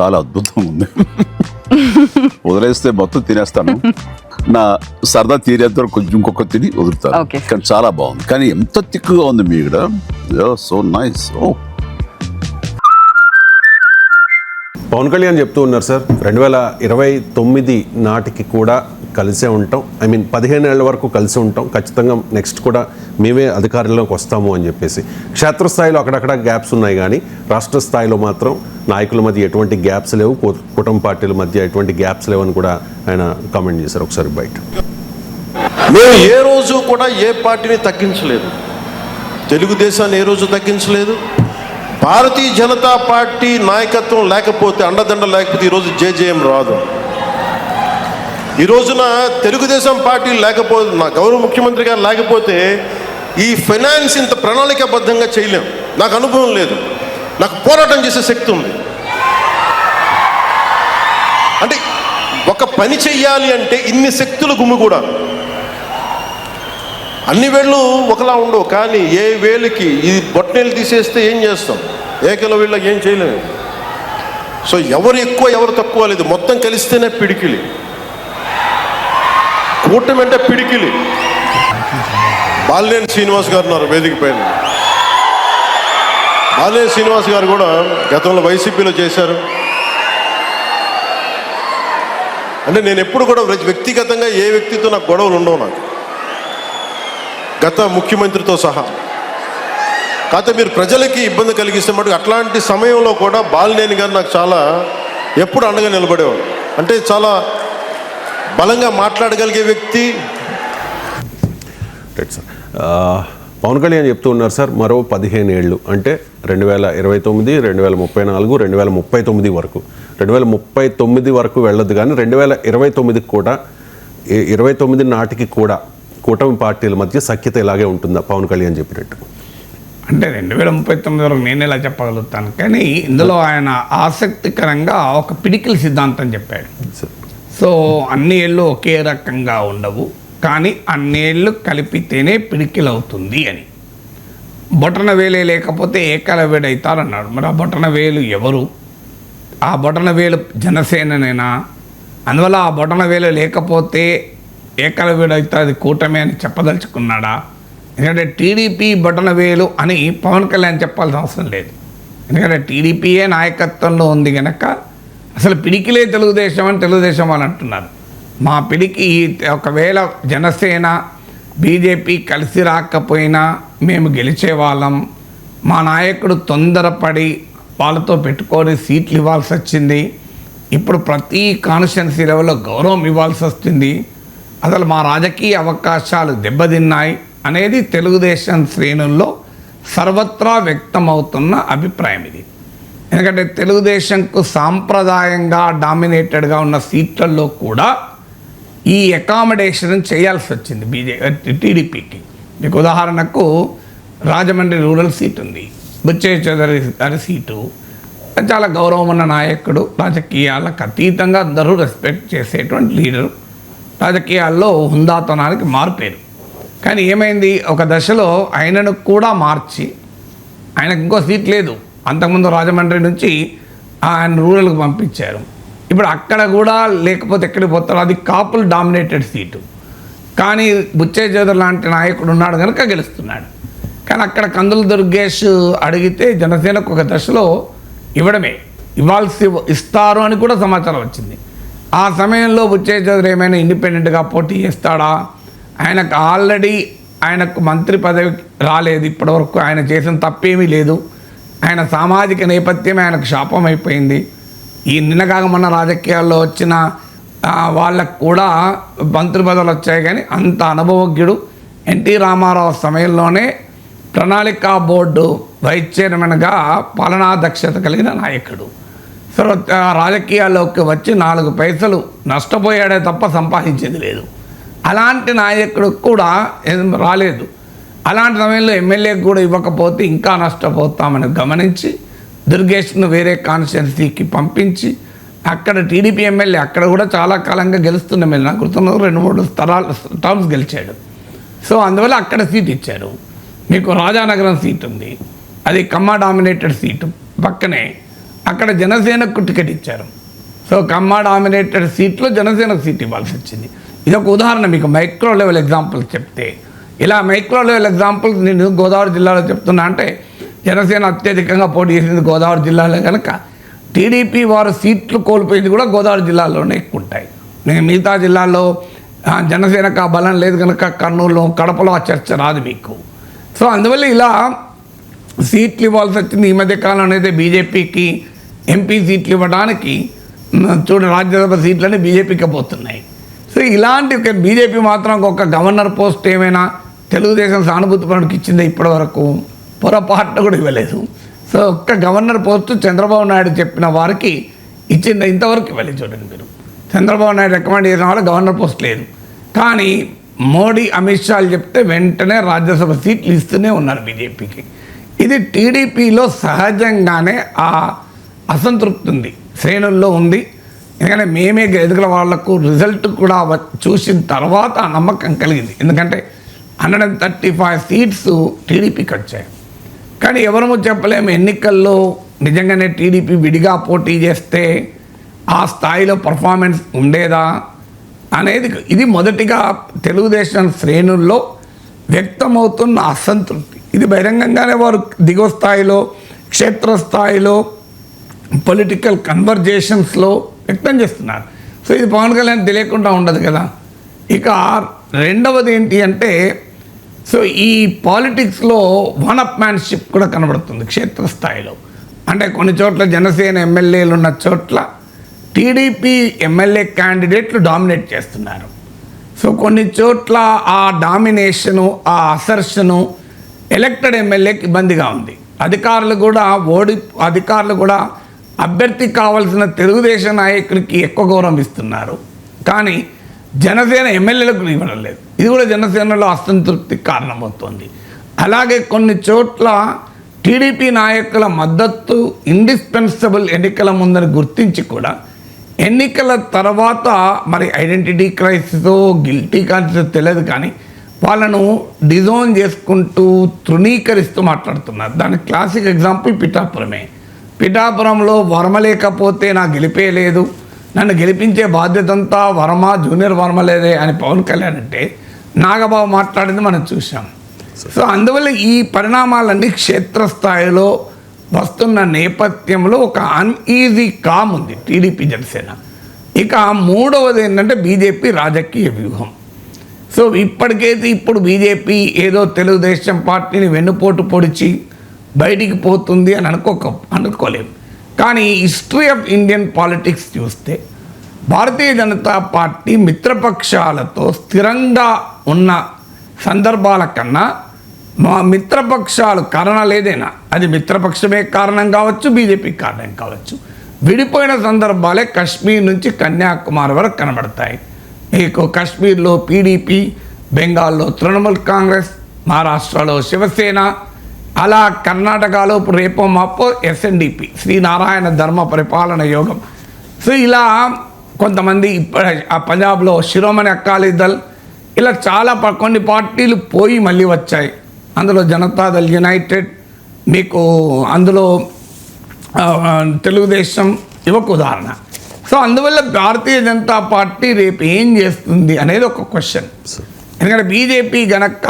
చాలా అద్భుతంగా ఉంది. వదిలేస్తే మొత్తం తినేస్తాను. నా సరదా తీరేంత వరకు కొంచెం ఇంకొక తిని వదులుతాను. కానీ చాలా బాగుంది. కానీ ఎంత తిక్కుగా ఉంది మీ ఇక్కడ? So nice. ఓ. పవన్ కళ్యాణ్ చెప్తూ ఉన్నారు సార్ రెండు వేల ఇరవై తొమ్మిది నాటికి కూడా కలిసే ఉంటాం. ఐ మీన్ పదిహేను ఏళ్ళ వరకు కలిసి ఉంటాం. ఖచ్చితంగా నెక్స్ట్ కూడా మేమే అధికారంలోకి వస్తాము అని చెప్పేసి. క్షేత్రస్థాయిలో అక్కడక్కడ గ్యాప్స్ ఉన్నాయి కానీ రాష్ట్ర స్థాయిలో మాత్రం నాయకుల మధ్య ఎటువంటి గ్యాప్స్ లేవు. కూ- కూటమి పార్టీల మధ్య ఎటువంటి గ్యాప్స్ లేవని కూడా ఆయన కామెంట్ చేశారు ఒకసారి బయట. మేము ఏ రోజు కూడా ఏ పార్టీని తగ్గించలేదు. తెలుగుదేశాన్ని ఏ రోజు తగ్గించలేదు. భారతీయ జనతా పార్టీ నాయకత్వం లేకపోతే అండదండ లేకపోతే ఈరోజు జేజేఎం రాదు. ఈ రోజున తెలుగుదేశం పార్టీ లేకపోతే నా గౌరవ ముఖ్యమంత్రి గారు లేకపోతే ఈ ఫైనాన్స్ ఇంత ప్రణాళికాబద్ధంగా చేయలేం. నాకు అనుభవం లేదు. నాకు పోరాటం చేసే శక్తి ఉంది. అంటే ఒక పని చెయ్యాలి అంటే ఇన్ని శక్తులు గుమ్మి కూడా. అన్ని వేళ్ళు ఒకలా ఉండవు కానీ ఏ వేలుకి ఈ బొట్టనేలు తీసేస్తే ఏం చేస్తాం? ఏకల వీళ్ళకి ఏం చేయలేము. సో ఎవరు ఎక్కువ ఎవరు తక్కువ లేదు. మొత్తం కలిస్తేనే పిడికిలి. కూటమి అంటే పిడికిలి. బాలినేని శ్రీనివాస్ గారు ఉన్నారు వేదిక పైన. ఆలయ శ్రీనివాస్ గారు కూడా గతంలో వైసీపీలో చేశారు. అంటే నేను ఎప్పుడు కూడా వ్యక్తిగతంగా ఏ వ్యక్తితో నాకు గొడవలు ఉండవు నాకు. గత ముఖ్యమంత్రితో సహా. కాకపోతే మీరు ప్రజలకి ఇబ్బంది కలిగిస్తే మటుకు అట్లాంటి సమయంలో కూడా బాలినేని గారు నాకు చాలా ఎప్పుడు అండగా నిలబడేవాడు అంటే చాలా బలంగా మాట్లాడగలిగే వ్యక్తి. రైట్ సార్ పవన్ కళ్యాణ్ చెప్తూ ఉన్నారు సార్ మరో పదిహేను ఏళ్ళు అంటే రెండు వేల ఇరవై తొమ్మిది రెండు వేల ముప్పై నాలుగు రెండు వేల ముప్పై తొమ్మిది వరకు. రెండు వేల ముప్పై తొమ్మిది వరకు వెళ్ళదు కానీ రెండు వేల ఇరవై తొమ్మిదికి కూడా ఇరవై తొమ్మిది నాటికి కూడా కూటమి పార్టీల మధ్య సఖ్యత ఇలాగే ఉంటుందా? పవన్ కళ్యాణ్ చెప్పినట్టు. అంటే రెండు వేల ముప్పై తొమ్మిది వరకు నేను ఎలా చెప్పగలుగుతాను? కానీ ఇందులో ఆయన ఆసక్తికరంగా ఒక పిడికిల్ సిద్ధాంతం చెప్పాడు. సార్. సో అన్ని ఏళ్ళు ఒకే రకంగా ఉండవు. కానీ అన్నేళ్ళు కలిపితేనే పిడికిలవుతుంది అని. బొటన వేలే లేకపోతే ఏకల వేడవుతారన్నాడు మరి ఆ బొటన వేలు ఎవరు? ఆ బొటన వేలు జనసేననేనా? అందువల్ల ఆ బొటన వేలు లేకపోతే ఏకల వేడవుతుంది కూటమి అని చెప్పదలుచుకున్నాడా? ఎందుకంటే టీడీపీ బొటన వేలు అని పవన్ కళ్యాణ్ చెప్పాల్సిన అవసరం లేదు. ఎందుకంటే టీడీపీయే నాయకత్వంలో ఉంది కనుక అసలు పిడికిలే తెలుగుదేశం అని తెలుగుదేశం వాళ్ళు అంటున్నారు. మా పిడికి ఒకవేళ జనసేన బీజేపీ కలిసి రాకపోయినా మేము గెలిచే వాళ్ళం మా నాయకుడు తొందరపడి వాళ్ళతో పెట్టుకొని సీట్లు ఇవ్వాల్సి వచ్చింది. ఇప్పుడు ప్రతి కాన్స్టిట్యున్సీ లెవెల్లో గౌరవం ఇవ్వాల్సి వస్తుంది. అసలు మా రాజకీయ అవకాశాలు దెబ్బతిన్నాయి అనేది తెలుగుదేశం శ్రేణుల్లో సర్వత్రా వ్యక్తమవుతున్న అభిప్రాయం ఇది. ఎందుకంటే తెలుగుదేశంకు సాంప్రదాయంగా డామినేటెడ్గా ఉన్న సీట్లలో కూడా ఈ అకామిడేషన్ చేయాల్సి వచ్చింది బీజే టీడీపీకి uh, మీకు ఉదాహరణకు రాజమండ్రి రూరల్ సీట్ ఉంది బుచ్చయ్య చౌదరి గారి సీటు చాలా గౌరవం ఉన్న నాయకుడు రాజకీయాలకు అతీతంగా అందరూ రెస్పెక్ట్ చేసేటువంటి లీడరు రాజకీయాల్లో హుందాతనానికి మారిపోయారు కానీ ఏమైంది? ఒక దశలో ఆయనను కూడా మార్చి ఆయనకు ఇంకో సీట్ లేదు. అంతకుముందు రాజమండ్రి నుంచి ఆయన రూరల్కి పంపించారు. ఇప్పుడు అక్కడ కూడా లేకపోతే ఎక్కడికి పోతారో అది కాపులు డామినేటెడ్ సీటు. కానీ బుచ్చేజోదర్ లాంటి నాయకుడు ఉన్నాడు కనుక గెలుస్తున్నాడు. కానీ అక్కడ కందుల దుర్గేష్ అడిగితే జనసేనకు ఒక దశలో ఇవ్వడమే. ఇవ్వాల్సి ఇస్తారు అని కూడా సమాచారం వచ్చింది. ఆ సమయంలో బుచ్చేజోదర్ ఏమైనా ఇండిపెండెంట్గా పోటీ చేస్తాడా? ఆయనకు ఆల్రెడీ ఆయనకు మంత్రి పదవి రాలేదు. ఇప్పటివరకు ఆయన చేసిన తప్పేమీ లేదు. ఆయన సామాజిక నేపథ్యం ఆయనకు శాపం అయిపోయింది ఈ నిన్నగాక మన రాజకీయాల్లో వచ్చిన వాళ్ళకు కూడా మంత్రి పదవులు వచ్చాయి కానీ అంత అనుభవజ్ఞుడు ఎన్టీ రామారావు సమయంలోనే ప్రణాళికా బోర్డు వైస్ చైర్మన్గా పాలనా దక్షత కలిగిన నాయకుడు. సో రాజకీయాల్లోకి వచ్చి నాలుగు పైసలు నష్టపోయాడే తప్ప సంపాదించేది లేదు. అలాంటి నాయకుడు కూడా రాలేదు. అలాంటి సమయంలో ఎమ్మెల్యేకి కూడా ఇవ్వకపోతే ఇంకా నష్టపోతామని గమనించి దుర్గేష్ను వేరే కాన్స్టిట్యున్సీకి పంపించి అక్కడ టీడీపీ ఎమ్మెల్యే అక్కడ కూడా చాలా కాలంగా గెలుస్తున్న ఎమ్మెల్యే నాకు గుర్తున్న రెండు మూడు స్థలాలు టర్మ్స్ గెలిచాడు. సో అందువల్ల అక్కడ సీట్ ఇచ్చారు. మీకు రాజానగరం సీట్ ఉంది. అది కమ్మ డామినేటెడ్ సీటు పక్కనే అక్కడ జనసేనకు టికెట్ ఇచ్చారు. సో కమ్మ డామినేటెడ్ సీట్లో జనసేనకు సీట్ ఇవ్వాల్సి వచ్చింది. ఇది ఒక ఉదాహరణ మీకు మైక్రో లెవెల్ ఎగ్జాంపుల్ చెప్తే. ఇలా మైక్రో లెవెల్ ఎగ్జాంపుల్స్ నేను గోదావరి జిల్లాలో చెప్తున్నా అంటే జనసేన అత్యధికంగా పోటీ చేసింది గోదావరి జిల్లాలో కనుక టీడీపీ వారు సీట్లు కోల్పోయింది కూడా గోదావరి జిల్లాలోనే ఎక్కువ ఉంటాయి నేను మిగతా జిల్లాల్లో జనసేనకు ఆ బలం లేదు కనుక కర్నూలు కడపలో ఆ చర్చ రాదు మీకు. సో అందువల్ల ఇలా సీట్లు ఇవ్వాల్సి వచ్చింది ఈ మధ్య కాలంలో అయితే బీజేపీకి ఎంపీ సీట్లు ఇవ్వడానికి చూడ రాజ్యసభ సీట్లన్నీ బీజేపీకి పోతున్నాయి. సో ఇలాంటి ఒక బీజేపీ మాత్రం ఒక గవర్నర్ పోస్ట్ ఏమైనా తెలుగుదేశం సానుభూతి పనుడికి ఇచ్చింది ఇప్పటి వరకు పొరపాటున కూడా ఇవ్వలేదు. సో ఒక్క గవర్నర్ పోస్టు చంద్రబాబు నాయుడు చెప్పిన వారికి ఇచ్చింది ఇంతవరకు ఇవ్వలేదు చూడండి మీరు. చంద్రబాబు నాయుడు రికమెండ్ చేసిన వాళ్ళు గవర్నర్ పోస్ట్ లేదు. కానీ మోడీ అమిత్ షాలు చెప్తే వెంటనే రాజ్యసభ సీట్లు ఇస్తూనే ఉన్నారు బీజేపీకి. ఇది టీడీపీలో సహజంగానే ఆ అసంతృప్తి ఉంది. శ్రేణుల్లో ఉంది. ఎందుకంటే మేమే ఎదుగుల వాళ్ళకు రిజల్ట్ కూడా చూసిన తర్వాత ఆ నమ్మకం కలిగింది. ఎందుకంటే hundred and thirty five seats టీడీపీకి వచ్చాయి. కానీ ఎవరము చెప్పలేము. ఎన్నికల్లో నిజంగానే టీడీపీ విడిగా పోటీ చేస్తే ఆ స్థాయిలో పర్ఫార్మెన్స్ ఉండేదా అనేది ఇది మొదటిగా తెలుగుదేశం శ్రేణుల్లో వ్యక్తమవుతున్న అసంతృప్తి. ఇది బహిరంగంగానే వారు దిగువ స్థాయిలో క్షేత్రస్థాయిలో పొలిటికల్ కన్వర్జేషన్స్లో వ్యక్తం చేస్తున్నారు. సో ఇది పవన్ కళ్యాణ్ తెలియకుండా ఉండదు కదా. ఇక రెండవది ఏంటి అంటే సో ఈ పాలిటిక్స్లో వన్ అప్ మ్యాన్షిప్ కూడా కనబడుతుంది క్షేత్రస్థాయిలో. అంటే కొన్ని చోట్ల జనసేన ఎమ్మెల్యేలు ఉన్న చోట్ల టీడీపీ ఎమ్మెల్యే క్యాండిడేట్లు డామినేట్ చేస్తున్నారు. సో కొన్ని చోట్ల ఆ డామినేషను ఆ అసర్షను ఎలక్టెడ్ ఎమ్మెల్యేకి ఇబ్బందిగా ఉంది. అధికారులు కూడా ఓడి అధికారులు కూడా అభ్యర్థి కావాల్సిన తెలుగుదేశం నాయకులకి ఎక్కువ గౌరవం ఇస్తున్నారు. కానీ జనసేన ఎమ్మెల్యేలకు ఇవ్వడం లేదు. ఇది కూడా జనసేనలో అసంతృప్తికి కారణమవుతోంది. అలాగే కొన్ని చోట్ల టీడీపీ నాయకుల మద్దతు ఇండిస్పెన్సబుల్ ఎన్నికల ముందని గుర్తించి కూడా ఎన్నికల తర్వాత మరి ఐడెంటిటీ క్రైసిస్ గిల్టీ కాన్సిస్ తెలియదు కానీ వాళ్ళను డిజోన్ చేసుకుంటూ తృణీకరిస్తూ మాట్లాడుతున్నారు. దానికి క్లాసిక్ ఎగ్జాంపుల్ పిఠాపురమే. పిఠాపురంలో వరమ లేకపోతే నా గెలిపే లేదు నన్ను గెలిపించే బాధ్యత అంతా వర్మ జూనియర్ వర్మ లేదే అని పవన్ కళ్యాణ్ అంటే నాగబాబు మాట్లాడింది మనం చూసాం సో అందువల్ల ఈ పరిణామాలన్నీ క్షేత్రస్థాయిలో వస్తున్న నేపథ్యంలో ఒక అన్ఈజీ కామ్ ఉంది టీడీపీ జనసేన. ఇక మూడవది ఏంటంటే బీజేపీ రాజకీయ వ్యూహం. సో ఇప్పటికైతే ఇప్పుడు బీజేపీ ఏదో తెలుగుదేశం పార్టీని వెన్నుపోటు పొడిచి బయటికి పోతుంది అని అనుకోక అనుకోలేము కానీ హిస్టరీ ఆఫ్ ఇండియన్ పాలిటిక్స్ చూస్తే భారతీయ జనతా పార్టీ మిత్రపక్షాలతో స్థిరంగా ఉన్న సందర్భాల కన్నా మా మిత్రపక్షాలు కారణాలు ఏదైనా అది మిత్రపక్షమే కారణం కావచ్చు బీజేపీ కారణం కావచ్చు విడిపోయిన సందర్భాలే కశ్మీర్ నుంచి కన్యాకుమారి వరకు కనబడతాయి. మీకు కశ్మీర్లో పీడీపీ బెంగాల్లో తృణమూల్ కాంగ్రెస్ మహారాష్ట్రలో శివసేన అలా కర్ణాటకలో రేపో మాపో ఎస్ఎన్డిపి శ్రీనారాయణ ధర్మ పరిపాలన యోగం. సో ఇలా కొంతమంది ఆ పంజాబ్లో శిరోమణి అకాలీదల్ ఇలా చాలా కొన్ని పార్టీలు పోయి మళ్ళీ వచ్చాయి. అందులో జనతాదళ్ యునైటెడ్ మీకు అందులో తెలుగుదేశం ఇవొక ఉదాహరణ. సో అందువల్ల భారతీయ జనతా పార్టీ రేపు ఏం చేస్తుంది అనేది ఒక క్వశ్చన్. ఎందుకంటే బీజేపీ గనక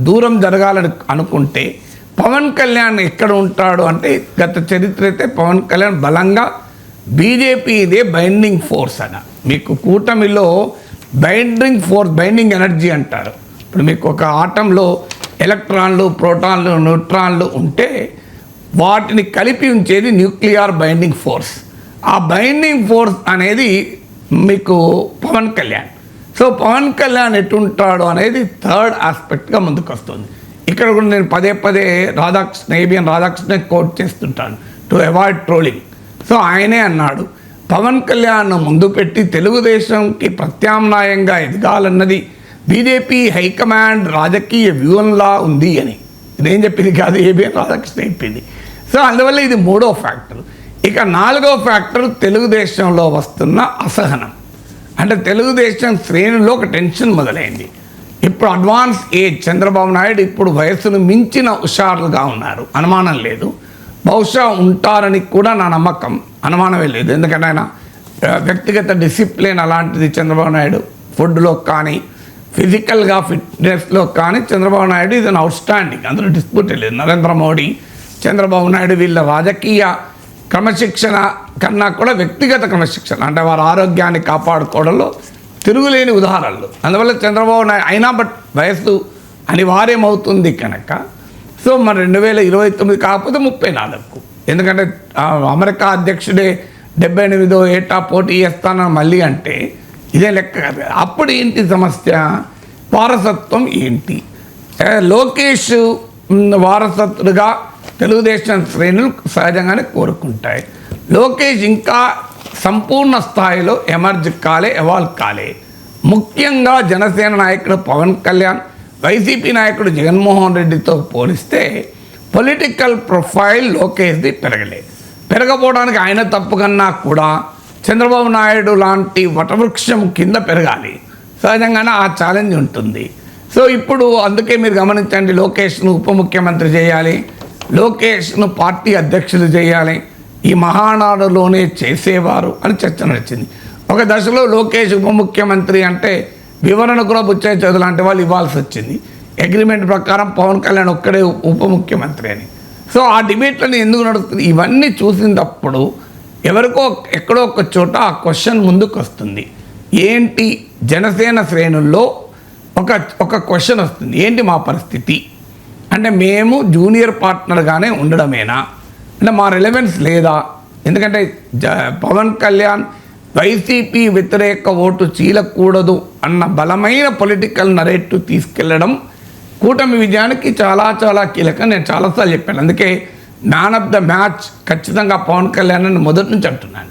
దూరం జరగాలని అనుకుంటే పవన్ కళ్యాణ్ ఎక్కడ ఉంటాడు అంటే గత చరిత్ర అయితే పవన్ కళ్యాణ్ బలంగా బీజేపీ ఇదే బైండింగ్ ఫోర్స్ అన మీకు కూటమిలో బైండింగ్ ఫోర్స్ బైండింగ్ ఎనర్జీ అంటారు. ఇప్పుడు మీకు ఒక ఆటంలో ఎలక్ట్రాన్లు ప్రోటాన్లు న్యూట్రాన్లు ఉంటే వాటిని కలిపి ఉంచేది న్యూక్లియర్ బైండింగ్ ఫోర్స్ ఆ బైండింగ్ ఫోర్స్ అనేది మీకు పవన్ కళ్యాణ్. సో పవన్ కళ్యాణ్ ఎటుంటాడు అనేది థర్డ్ ఆస్పెక్ట్గా ముందుకు వస్తుంది ఇక్కడ కూడా నేను పదే పదే రాధాకృష్ణ ఏబిఎన్ రాధాకృష్ణ కోట్ చేస్తుంటాను టు అవాయిడ్ ట్రోలింగ్ సో ఆయనే అన్నాడు పవన్ కళ్యాణ్ ముందు పెట్టి తెలుగుదేశంకి ప్రత్యామ్నాయంగా ఎదగాలన్నది బీజేపీ హైకమాండ్ రాజకీయ వ్యూహంలా ఉంది అని. ఇదేం చెప్పింది కాదు ఏబిఎన్ రాధాకృష్ణ చెప్పింది. సో అందువల్ల ఇది మూడో ఫ్యాక్టర్. ఇక నాలుగో ఫ్యాక్టర్ తెలుగుదేశంలో వస్తున్న అసహనం. అంటే తెలుగుదేశం శ్రేణుల్లో ఒక టెన్షన్ మొదలైంది. ఇప్పుడు అడ్వాన్స్ ఏజ్ చంద్రబాబు నాయుడు ఇప్పుడు వయస్సును మించిన హుషారులుగా ఉన్నారు. అనుమానం లేదు. బహుశా ఉంటారని కూడా నా నమ్మకం. అనుమానమే లేదు. ఎందుకంటే ఆయన వ్యక్తిగత డిసిప్లిన్ అలాంటిది చంద్రబాబు నాయుడు ఫుడ్లో కానీ ఫిజికల్గా ఫిట్నెస్లో కానీ చంద్రబాబు నాయుడు ఇది అవుట్ స్టాండింగ్ అందులో డిస్ప్యూట్ లేదు. నరేంద్ర మోడీ చంద్రబాబు నాయుడు వీళ్ళ రాజకీయ క్రమశిక్షణ కన్నా కూడా వ్యక్తిగత క్రమశిక్షణ. అంటే వారి ఆరోగ్యాన్ని కాపాడుకోవడంలో తిరుగులేని ఉదాహరణలు. అందువల్ల చంద్రబాబు నాయుడు అయినా బట్ వయస్సు అనివార్యమవుతుంది కనుక. సో మరి రెండు వేల ఇరవై తొమ్మిది కాకపోతే ముప్పై నాలుగు ఎందుకంటే అమెరికా అధ్యక్షుడే డెబ్బై ఎనిమిదో ఏటా పోటీ చేస్తానని మళ్ళీ అంటే ఇదే లెక్క కాదు. కదా. అప్పుడు ఏంటి సమస్య? వారసత్వం ఏంటి? లోకేష్ వారసత్తుడుగా తెలుగుదేశం శ్రేణులు సహజంగానే కోరుకుంటాయి. లోకేష్ ఇంకా సంపూర్ణ స్థాయిలో ఎమర్జ్ కాలే ఎవాల్వ్ కాలే. ముఖ్యంగా జనసేన నాయకుడు పవన్ కళ్యాణ్ వైసీపీ నాయకుడు జగన్మోహన్ రెడ్డితో పోలిస్తే పొలిటికల్ ప్రొఫైల్ లోకేష్ది పెరగలే. పెరగపోవడానికి ఆయన తప్పు కన్నా కూడా చంద్రబాబు నాయుడు లాంటి వటవృక్షం కింద పెరగాలి. సహజంగానే ఆ ఛాలెంజ్ ఉంటుంది. సో ఇప్పుడు అందుకే మీరు గమనించండి లోకేష్ను ఉప ముఖ్యమంత్రి చేయాలి లోకేష్ను పార్టీ అధ్యక్షులు చేయాలి ఈ మహానాడులోనే చేసేవారు అని చర్చ నడిచింది. ఒక దశలో లోకేష్ ఉప ముఖ్యమంత్రి అంటే వివరణ కూడా బుచ్చయ్య చదువు లాంటి వాళ్ళు ఇవ్వాల్సి వచ్చింది. అగ్రిమెంట్ ప్రకారం పవన్ కళ్యాణ్ ఒక్కడే ఉప ముఖ్యమంత్రి అని. సో ఆ డిబేట్లని ఎందుకు నడుస్తుంది? ఇవన్నీ చూసినప్పుడు ఎవరికో ఎక్కడో ఒక చోట ఆ క్వశ్చన్ ముందుకు వస్తుంది. ఏంటి జనసేన శ్రేణుల్లో ఒక ఒక క్వశ్చన్ వస్తుంది. ఏంటి మా పరిస్థితి? అంటే మేము జూనియర్ పార్ట్నర్గానే ఉండడమేనా? అంటే మా రిలవెన్స్ లేదా? ఎందుకంటే జ పవన్ కళ్యాణ్ వైసీపీ వ్యతిరేక ఓటు చీలకూడదు అన్న బలమైన పొలిటికల్ నరేటివ్ తీసుకెళ్ళడం కూటమి విజయానికి చాలా చాలా కీలకం. నేను చాలాసార్లు చెప్పాను. అందుకే మ్యాన్ ఆఫ్ ద మ్యాచ్ ఖచ్చితంగా పవన్ కళ్యాణ్ అని మొదటి నుంచి అంటున్నాను.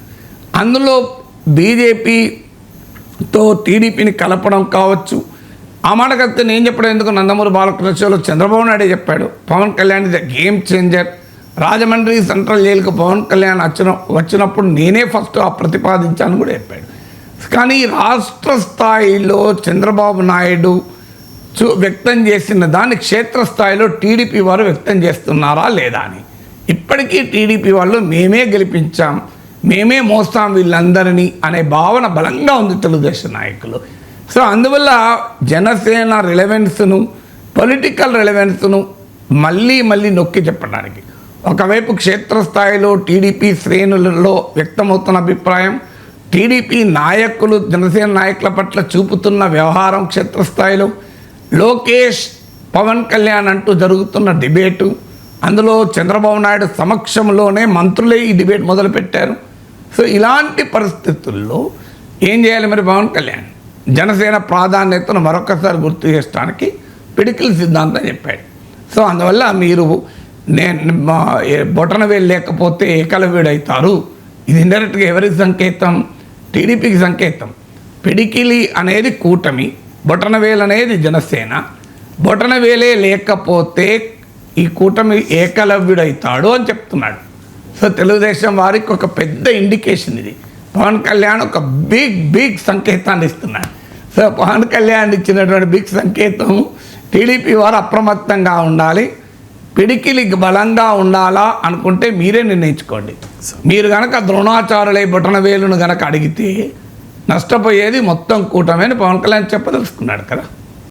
అందులో బీజేపీతో టీడీపీని కలపడం కావచ్చు. ఆ మాట నేను చెప్పడం ఎందుకు? నందమూరి బాలకృష్ణలో చంద్రబాబు నాయుడే చెప్పాడు Pawan Kalyan is the game changer Rajahmundry central జైలుకు పవన్ కళ్యాణ్ వచ్చిన వచ్చినప్పుడు నేనే ఫస్ట్ ఆ ప్రతిపాదించాను కూడా చెప్పాడు. కానీ రాష్ట్ర స్థాయిలో చంద్రబాబు నాయుడు చూ వ్యక్తం చేసిన దాన్ని క్షేత్రస్థాయిలో టీడీపీ వారు వ్యక్తం చేస్తున్నారా లేదా అని. ఇప్పటికీ టీడీపీ వాళ్ళు మేమే గెలిపించాం మేమే మోస్తాం వీళ్ళందరినీ అనే భావన బలంగా ఉంది తెలుగుదేశం నాయకులు. సో అందువల్ల జనసేన రిలవెన్స్ను పొలిటికల్ రిలవెన్స్ను మళ్ళీ మళ్ళీ నొక్కి చెప్పడానికి. ఒకవైపు క్షేత్రస్థాయిలో టీడీపీ శ్రేణులలో వ్యక్తమవుతున్న అభిప్రాయం టీడీపీ నాయకులు జనసేన నాయకుల పట్ల చూపుతున్న వ్యవహారం క్షేత్రస్థాయిలో లోకేష్ పవన్ కళ్యాణ్ అంటూ జరుగుతున్న డిబేటు అందులో చంద్రబాబు నాయుడు సమక్షంలోనే మంత్రులే ఈ డిబేట్ మొదలుపెట్టారు. సో ఇలాంటి పరిస్థితుల్లో ఏం చేయాలి మరి పవన్ కళ్యాణ్? జనసేన ప్రాధాన్యతను మరొకసారి గుర్తు చేయడానికి పిడికిల సిద్ధాంతం చెప్పాడు. సో అందువల్ల మీరు నేను మా ఏ- లేకపోతే ఏకలవ్యుడైతారు ఇది ఇండైరెక్ట్గా ఎవరికి సంకేతం? టీడీపీకి సంకేతం. పిడికిలి అనేది కూటమి బొటనవేలు అనేది జనసేన. బొటనవేలే లేకపోతే ఈ కూటమి ఏకలవ్యుడవుతాడు అని చెప్తున్నాడు. సో తెలుగుదేశం వారికి ఒక పెద్ద ఇండికేషన్ ఇది. పవన్ కళ్యాణ్ ఒక బిగ్ బిగ్ సంకేతాన్ని ఇస్తున్నాడు. సో పవన్ కళ్యాణ్ ఇచ్చినటువంటి బిగ్ సంకేతం టీడీపీ వారు అప్రమత్తంగా ఉండాలి. పిడికిలి బలంగా ఉండాలా అనుకుంటే మీరే నిర్ణయించుకోండి. మీరు గనక ద్రోణాచారులై బొటన వేలును గనక అడిగితే నష్టపోయేది మొత్తం కూటమి అని పవన్ కళ్యాణ్ చెప్పదలుచుకున్నాడు కదా.